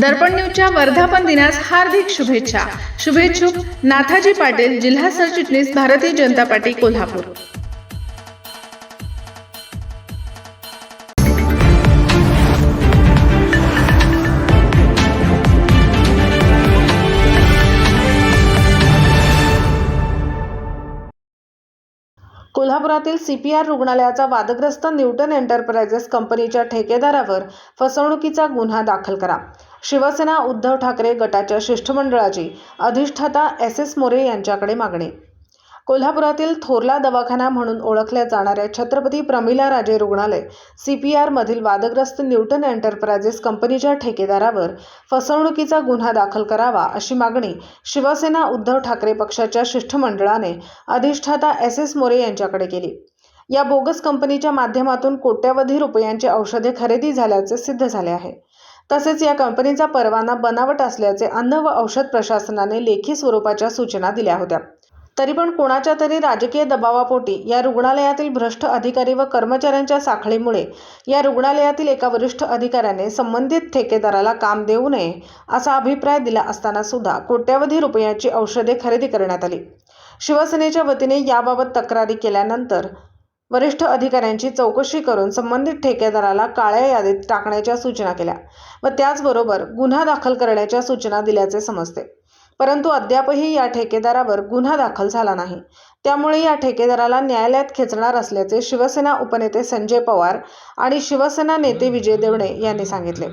दर्पण न्यूजच्या वर्धापन दिनास हार्दिक शुभेच्छा. शुभेच्छुक नाथाजी पाटील जिल्हा सरचिटणीस भारतीय जनता पार्टी कोल्हापूर. कोल्हापुरातील सीपीआर रुग्णालयाचा वादग्रस्त न्यूटन एंटरप्राइजेस कंपनीच्या ठेकेदारावर फसवणुकीचा गुन्हा दाखल करा. शिवसेना उद्धव ठाकरे गटाच्या शिष्टमंडळाची अधिष्ठाता एस एस मोरे यांच्याकडे मागणी. कोल्हापुरातील थोरला दवाखाना म्हणून ओळखल्या जाणाऱ्या छत्रपती प्रमिला राजे रुग्णालय सी पी आरमधील वादग्रस्त न्यूटन एंटरप्राइजेस कंपनीच्या ठेकेदारावर फसवणुकीचा गुन्हा दाखल करावा अशी मागणी शिवसेना उद्धव ठाकरे पक्षाच्या शिष्टमंडळाने अधिष्ठाता एस एस मोरे यांच्याकडे केली. या बोगस कंपनीच्या माध्यमातून कोट्यवधी रुपयांची औषधे खरेदी झाल्याचे सिद्ध झाले आहे. तसेच या कंपनीचा परवाना बनावट असल्याचे अन्न व औषध प्रशासनाने लेखी स्वरूपाच्या सूचना दिल्या होत्या. तरी पण कोणाच्या तरी राजकीय दबावापोटी या रुग्णालयातील भ्रष्ट अधिकारी व कर्मचाऱ्यांच्या साखळीमुळे या रुग्णालयातील एका वरिष्ठ अधिकाऱ्याने संबंधित ठेकेदाराला काम देऊ नये असा अभिप्राय दिला असताना सुद्धा कोट्यवधी रुपयाची औषधे खरेदी करण्यात आली. शिवसेनेच्या वतीने याबाबत तक्रारी केल्यानंतर वरिष्ठ अधिकाऱ्यांची चौकशी करून संबंधित ठेकेदाराला काळ्या यादीत टाकण्याच्या सूचना केल्या व त्याचबरोबर गुन्हा दाखल करण्याच्या सूचना दिल्याचे समजते. परंतु अद्यापही या ठेकेदारावर गुन्हा दाखल झाला नाही. त्यामुळे या ठेकेदाराला न्यायालयात खेचणार असल्याचे शिवसेना उपनेते संजय पवार आणि शिवसेना नेते विजय देवणे यांनी सांगितले.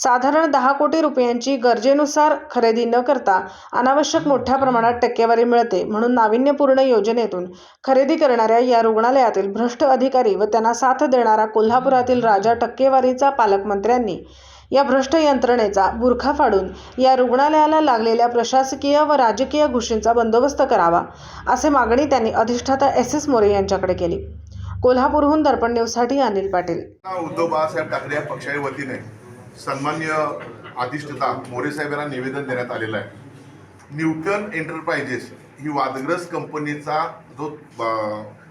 साधारण दहा कोटी रुपयांची गरजेनुसार खरेदी न करता अनावश्यक मोठ्या प्रमाणात टक्केवारी मिळते म्हणून नाविन्यपूर्ण योजनेतून खरेदी करणाऱ्या या रुग्णालयातील भ्रष्ट अधिकारी व त्यांना साथ देणारा कोल्हापुरातील राजा टक्केवारीचा पालकमंत्र्यांनी या भ्रष्ट यंत्रणेचा बुरखा फाडून या रुग्णालयाला लागलेल्या प्रशासकीय व राजकीय घुशींचा बंदोबस्त करावा असे मागणी त्यांनी अधिष्ठाता एस एस मोरे यांच्याकडे केली. कोल्हापूरहून दर्पण न्यूजसाठी अनिल पाटील. उद्धव बाळासाहेब ठाकरे या पक्षाच्या वतीने सन्मान्य अधिष्ठता मोरेसाहेब यांना निवेदन देण्यात आलेलं आहे. न्यूटन एंटरप्राइजेस ही वादग्रस्त कंपनीचा जो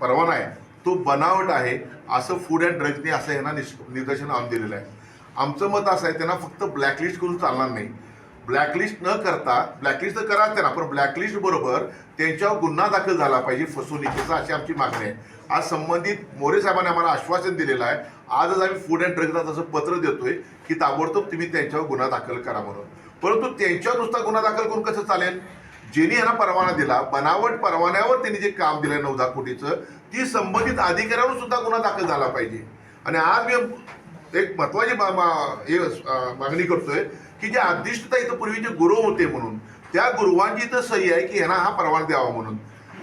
परवाना आहे तो बनावट आहे असं फूड अँड ड्रग्जने असं यांना निश निदर्शन आणून दिलेलं आहे. आमचं मत असं आहे त्यांना फक्त ब्लॅकलिस्ट करून चालणार नाही. ब्लॅकलिस्ट न करता ब्लॅकलिस्ट तर करा त्यांना पण ब्लॅकलिस्ट बरोबर त्यांच्यावर गुन्हा दाखल झाला पाहिजे फसवणुकीचा अशी आमची मागणी आहे. आज संबंधित मोरे साहेबांनी आम्हाला आश्वासन दिलेलं आहे. आजच आम्ही फूड अँड ड्रग्जला तसं पत्र देतोय की ताबडतोब तुम्ही त्यांच्यावर गुन्हा दाखल करा म्हणून. परंतु त्यांच्यावर नुसता गुन्हा दाखल करून कसं चालेल? ज्यांनी यांना परवाना दिला बनावट परवान्यावर त्यांनी जे काम दिलं नऊ दहा कोटीचं ती संबंधित अधिकाऱ्यावर सुद्धा गुन्हा दाखल झाला पाहिजे. आणि आज मी एक महत्वाची मागणी करतोय की जे अधिष्ठता इथं पूर्वीचे गुरु होते म्हणून त्या गुरुवांची इथं सही आहे की यांना हा परवाना द्यावा म्हणून.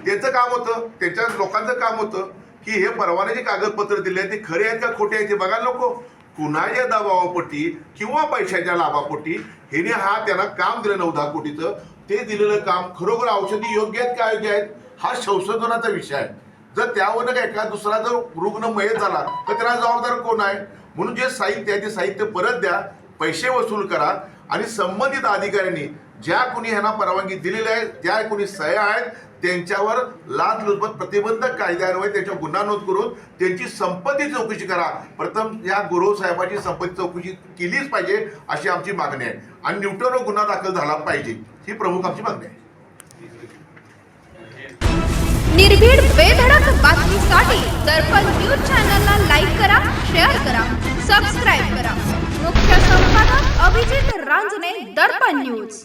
त्याचं काम होतं त्याच्या लोकांचं काम होतं की हे परवान्याचे कागदपत्र दिले आहेत ते खरे आहेत का खोटे आहेत ते बघा नको कुणाच्या दबावापोटी किंवा पैशाच्या लाभापोटी हिने हा त्यांना काम दिलं नऊ दहा कोटीचं ते दिलेलं काम खरोखर औषधी योग्य आहेत का योग्य आहेत? हा संशोधनाचा विषय आहे. जर त्यावर का दुसरा जर रुग्ण मयत झाला तर त्याला जबाबदार कोण आहे? म्हणून जे साहित्य आहे ते साहित्य परत द्या पैसे वसूल करा आणि संबंधित अधिकाऱ्यांनी ज्या कोणी ह्यांना परवानगी दिलेली आहे त्या कोणी सह्या आहेत त्यांच्यावर लाचलुचपत प्रतिबंधक कायद्यान्वये त्यांच्यावर गुन्हा नोंद करून त्यांची संपत्ती चौकशी करा. प्रथम या गुरु साहेबाची संपत्ती चौकशी केलीच पाहिजे अशी आमची मागणी आहे. आणि न्यूटनवर गुन्हा दाखल झाला पाहिजे ही प्रमुख आमची मागणी आहे. निर्भीड बेधडक बातमीसाठी दर्पण न्यूज चॅनलला लाईक करा शेअर करा सबस्क्राईब करा. मुख्य संपादक अभिजित रांजणे दर्पण न्यूज.